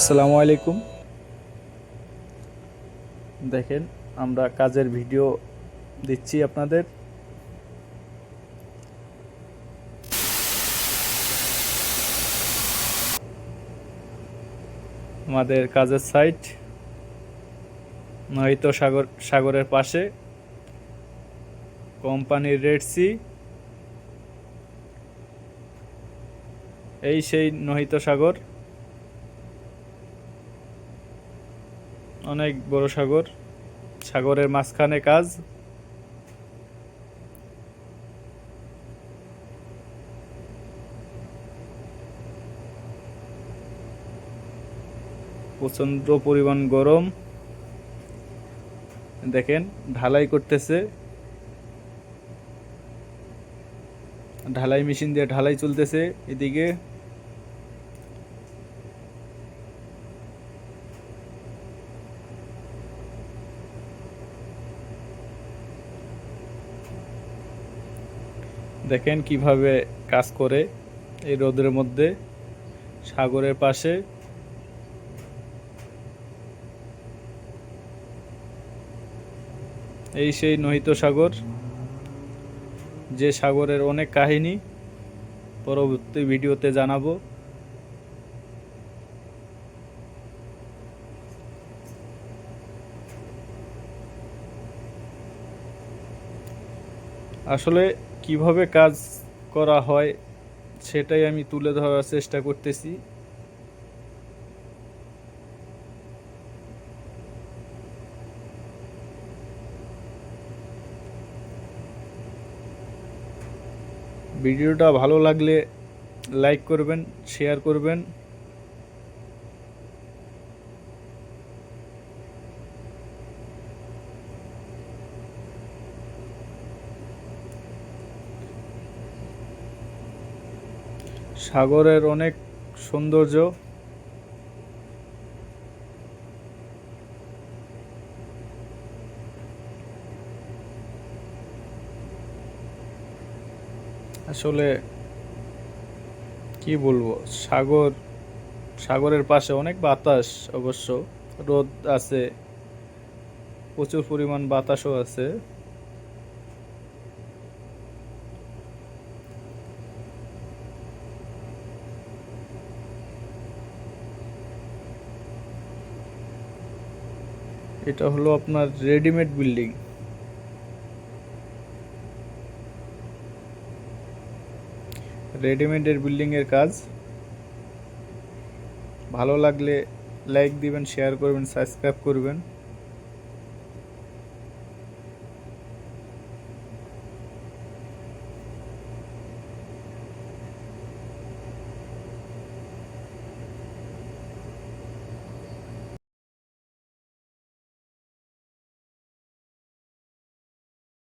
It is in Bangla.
আসসালামু আলাইকুম। দেখেন, আমরা কাজের ভিডিও দিচ্ছি আপনাদের। আমাদের কাজের সাইট নয়তো সাগর, সাগরের পাশে। কোম্পানির রেড সি এই সেই নহিত সাগর। অনেক বড় সাগর, সাগরের মাঝখানে কাজ। প্রচণ্ড পরিমাণ গরম। দেখেন, ঢালাই করতেছে। ঢালাই মেশিন দিয়ে ঢালাই চলতেছে এদিকে। দেখেন কীভাবে কাজ করে এই রোদের মধ্যে, সাগরের পাশে। এই সেই নহিত সাগর, যে সাগরের অনেক কাহিনী পরবর্তী ভিডিওতে জানাব। আসলে কীভাবে কাজ করা হয় সেটাই আমি তুলে ধরার চেষ্টা করতেছি। ভিডিওটা ভালো লাগলে লাইক করবেন, শেয়ার করবেন। সাগরের অনেক সৌন্দর্য। আসলে কি বলব? সাগর, সাগরের পাশে অনেক বাতাস অবশ্য। রোদ আছে, প্রচুর পরিমাণ বাতাসও আছে। এটা হলো আপনার রেডিমেড বিল্ডিং। রেডিমেডের বিল্ডিংয়ের কাজ। ভালো লাগলে লাইক দিবেন, শেয়ার করবেন, সাবস্ক্রাইব করবেন।